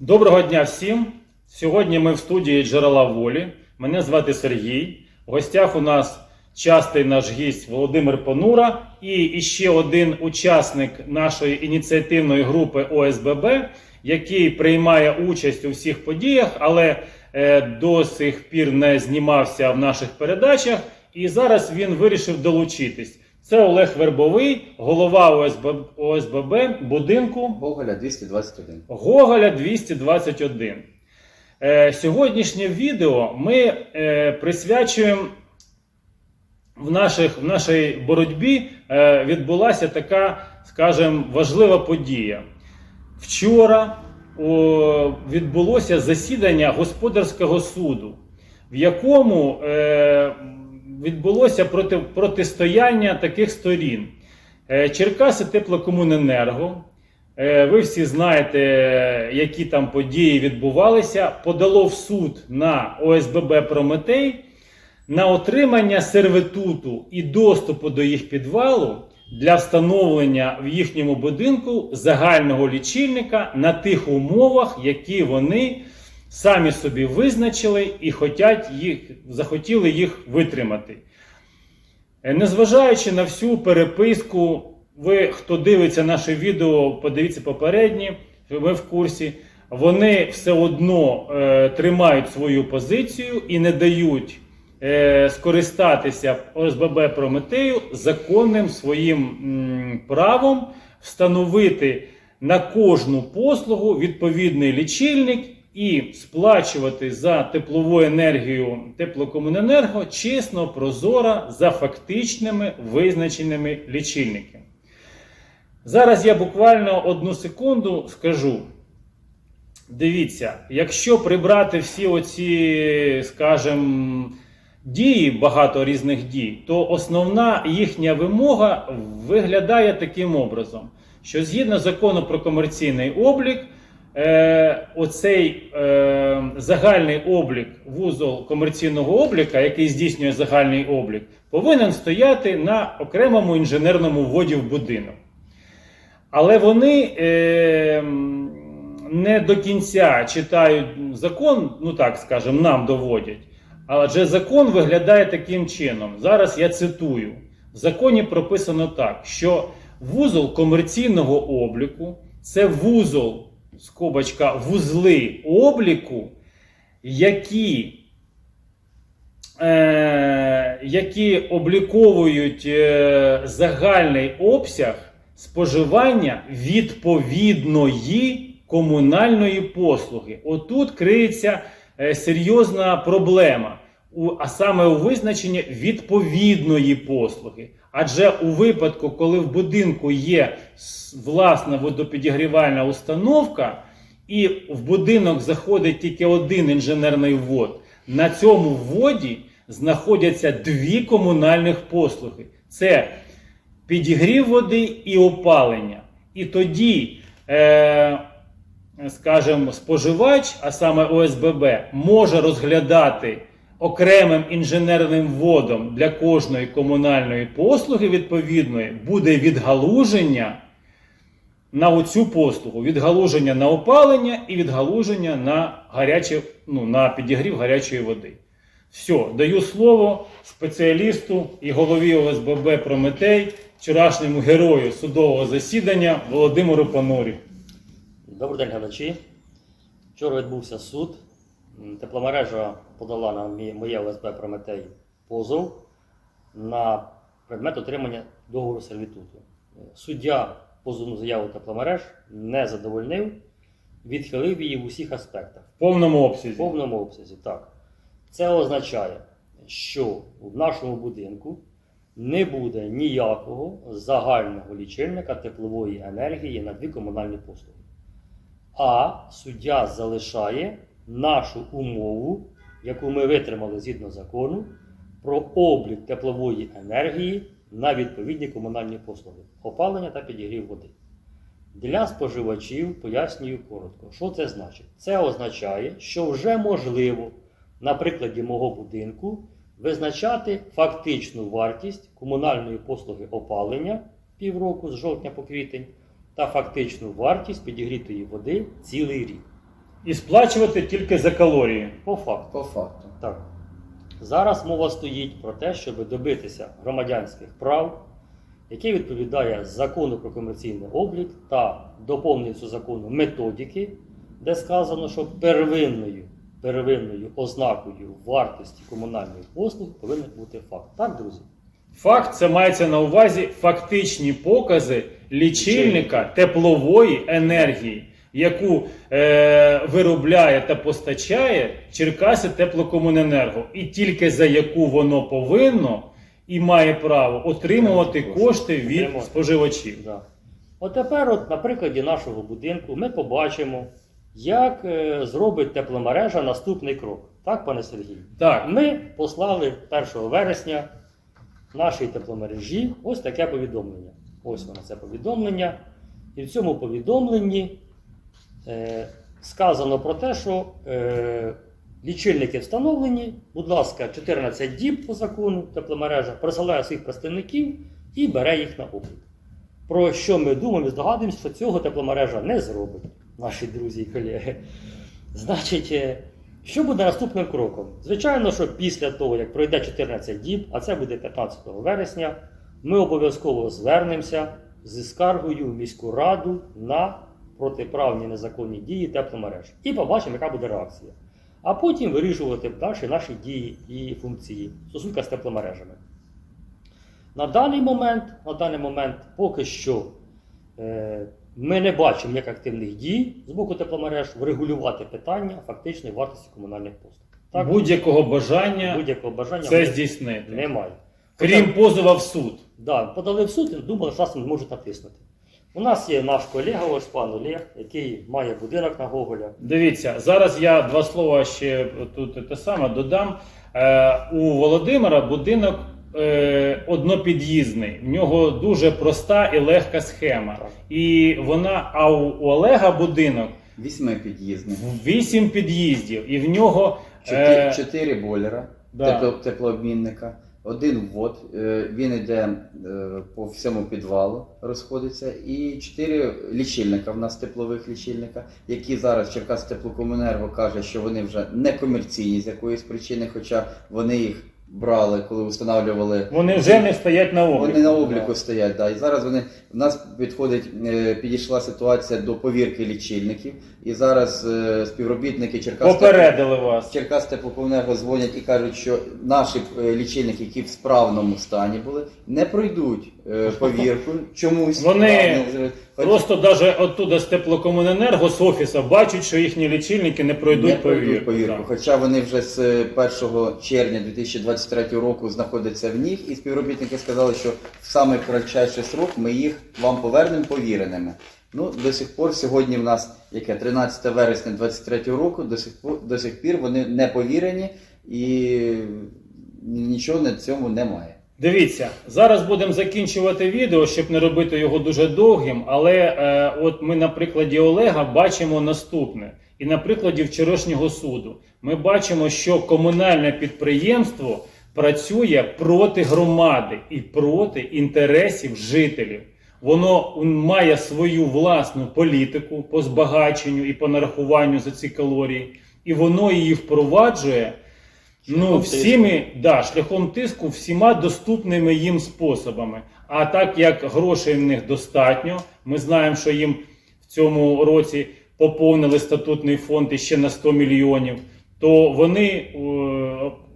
Доброго дня всім! Сьогодні ми в студії Джерела Волі. Мене звати Сергій. В гостях у нас частий наш гість Володимир Понура і ще один учасник нашої ініціативної групи ОСББ, який приймає участь у всіх подіях, але е, до сих пір не знімався в наших передачах. І зараз він вирішив долучитись. Це Олег Вербовий, голова ОСББ, ОСББ будинку Гоголя 221. Гоголя 221. Е, сьогоднішнє відео ми е, присвячуємо в, наших, в нашій боротьбі е, відбулася така, скажімо, важлива подія. Вчора о, відбулося засідання господарського суду, в якому е, відбулося проти, протистояння таких сторін. Е, Черкаси Теплокомуненерго. Е, Ви всі знаєте, які там події відбувалися. Подало в суд на ОСББ Прометей на отримання сервитуту і доступу до їх підвалу для встановлення в їхньому будинку загального лічильника на тих умовах, які вони самі собі визначили і хотять їх, захотіли їх витримати. Е, Незважаючи на всю переписку, ви, хто дивиться наше відео, подивіться попередні, ви в курсі. Вони все одно е, тримають свою позицію і не дають е, скористатися ОСББ Прометею законним своїм м, правом встановити на кожну послугу відповідний лічильник і сплачувати за теплову енергію теплокомуненерго чесно, прозоро за фактичними визначеними лічильниками. Зараз я буквально одну секунду скажу. Дивіться, якщо прибрати всі оці, скажімо, дії, багато різних дій, то основна їхня вимога виглядає таким образом, що згідно закону про комерційний облік, е, оцей е, загальний облік, вузол комерційного обліка, який здійснює загальний облік, повинен стояти на окремому інженерному вводі в будинок. Але вони е, не до кінця читають закон, ну так скажемо, нам доводять. Адже закон виглядає таким чином. Зараз я цитую: в законі прописано так, що вузол комерційного обліку це вузол, скобочка, вузли обліку, які е, які обліковують е, загальний обсяг споживання відповідної комунальної послуги. Отут криється е, серйозна проблема, а саме у визначенні відповідної послуги. Адже у випадку, коли в будинку є власна водопідігрівальна установка, і в будинок заходить тільки один інженерний ввод, на цьому вводі знаходяться дві комунальних послуги: це підігрів води і опалення. І тоді, е, скажімо, споживач, а саме ОСББ, може розглядати окремим інженерним вводом для кожної комунальної послуги відповідної буде відгалуження на оцю послугу, відгалуження на опалення і відгалуження на гаряче, ну, на підігрів гарячої води. Все, даю слово спеціалісту і голові ОСББ Прометей, вчорашньому герою судового засідання Володимиру Понурі. Добрий день, глядачі. Вчора відбувся суд. Тепломережа подала на моє ОСБ Прометей позов на предмет отримання договору сервітуту. Суддя позовну заяву тепломереж не задовольнив, відхилив її в усіх аспектах. В повному обсязі. В повному обсязі, так. Це означає, що в нашому будинку не буде ніякого загального лічильника теплової енергії на дві комунальні послуги. А суддя залишає нашу умову, яку ми витримали згідно закону, про облік теплової енергії на відповідні комунальні послуги опалення та підігрів води. Для споживачів пояснюю коротко, що це значить. Це означає, що вже можливо на прикладі мого будинку визначати фактичну вартість комунальної послуги опалення півроку з жовтня по квітень та фактичну вартість підігрітої води цілий рік. І сплачувати тільки за калорії. По факту. По факту. Так. Зараз мова стоїть про те, щоб добитися громадянських прав, яке відповідає закону про комерційний облік та доповнюється закону методики, де сказано, що первинною, первинною ознакою вартості комунальних послуг повинен бути факт. Так, друзі? Факт це мається на увазі фактичні покази лічильника теплової енергії, яку е, виробляє та постачає Черкаси теплокомуненерго, і тільки за яку воно повинно і має право отримувати кошти від споживачів. Да. От тепер, от, на прикладі нашого будинку, ми побачимо, як е, зробить тепломережа наступний крок. Так, пане Сергію? Так, Ми послали 1 вересня нашій тепломережі ось таке повідомлення. Ось воно це повідомлення. І в цьому повідомленні сказано про те, що е, лічильники встановлені, будь ласка, 14 діб по закону тепломережа присилає своїх представників і бере їх на облік. Про що ми думаємо і здогадуємося, що цього тепломережа не зробить, наші друзі і колеги. Значить, е, що буде наступним кроком? Звичайно, що після того, як пройде 14 діб, а це буде 15 вересня, ми обов'язково звернемося зі скаргою в міську раду на протиправні незаконні дії тепломереж. І побачимо, яка буде реакція. А потім вирішувати далі наші дії і функції в стосунках з тепломережами. На даний момент, на даний момент поки що е, ми не бачимо як активних дій з боку тепломереж врегулювати питання фактичної вартості комунальних послуг. Так, будь-якого бажання будь-якого бажання це здійснити. немає. Крім позова в суд. Да, подали в суд і думали, що нас можуть натиснути. У нас є наш колега, ось пан Олег, який має будинок на Гоголя. Дивіться, зараз я два слова ще тут те саме додам. Е, у Володимира будинок е, однопід'їзний. В нього дуже проста і легка схема. Так. І вона, а у, у Олега будинок Вісьми вісім під'їздів, і в нього Чотири, е, чотири бойлера, да. тепло, теплообмінника, один ввод, е, він йде е, по всьому підвалу, розходиться, і чотири лічильника в нас теплових лічильника, які зараз Черкас Теплокомунерго каже, що вони вже не комерційні з якоїсь причини, хоча вони їх брали, коли встановлювали. вони вже не стоять на обліку. Вони на обліку стоять, да. І зараз вони в нас підходить, е, підійшла ситуація до повірки лічильників, і зараз е, співробітники Черкас Попередили вас. Черкас Теплокомунерго дзвонять і кажуть, що наші е, лічильники, які в справному стані були, не пройдуть е, повірку чомусь. Вони Да, Просто навіть оттуда з теплокомуненерго з офісу бачать, що їхні лічильники не пройдуть не пройдуть повірку. повірку. Хоча вони вже з е, 1 червня 2023 року знаходяться в них, і співробітники сказали, що в самий кратчайший срок ми їх вам повернемо повіреними. Ну, до сих пор сьогодні в нас яке 13 вересня 2023 року, до сих пор до сих пір вони не повірені і нічого на цьому немає. Дивіться, зараз будемо закінчувати відео, щоб не робити його дуже довгим. Але е, от ми на прикладі Олега бачимо наступне. І на прикладі вчорашнього суду ми бачимо, що комунальне підприємство працює проти громади і проти інтересів жителів. Воно має свою власну політику по збагаченню і по нарахуванню за ці калорії, і воно її впроваджує Ну, всіми, да, шляхом тиску, всіма доступними їм способами. А так як грошей в них достатньо, ми знаємо, що їм в цьому році поповнили статутний фонд іще на 100 мільйонів, то вони е,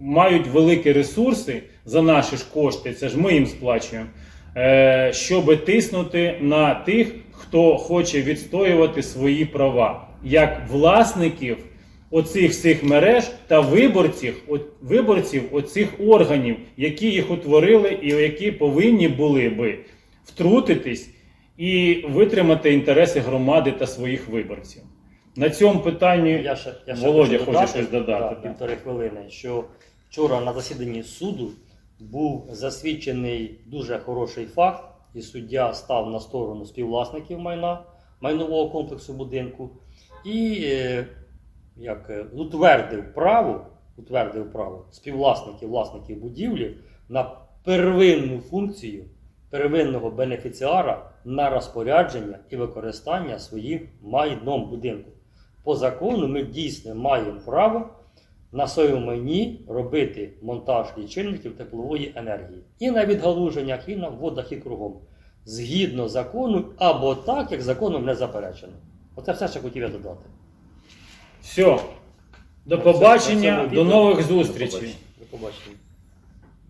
мають великі ресурси за наші ж кошти, це ж ми їм сплачуємо, е, щоб тиснути на тих, хто хоче відстоювати свої права, як власників оцих всіх мереж та виборців, от, виборців оцих органів, які їх утворили і які повинні були би втрутитись і витримати інтереси громади та своїх виборців. На цьому питанні Я ще, я ще Володя хоче щось додати, да, півтори хвилини, що вчора на засіданні суду був засвідчений дуже хороший факт, і суддя став на сторону співвласників майна майнового комплексу будинку і е, як, е, утвердив право, утвердив право співвласників власників будівлі на первинну функцію первинного бенефіціара на розпорядження і використання своїм майном будинку. По закону ми дійсно маємо право на своєму майні робити монтаж лічильників теплової енергії. І на відгалуженнях, і на вводах, і кругом. Згідно закону, або так, як законом не заперечено. Оце все, що хотів я додати. Все. До побачення, до нових зустрічей. До побачення.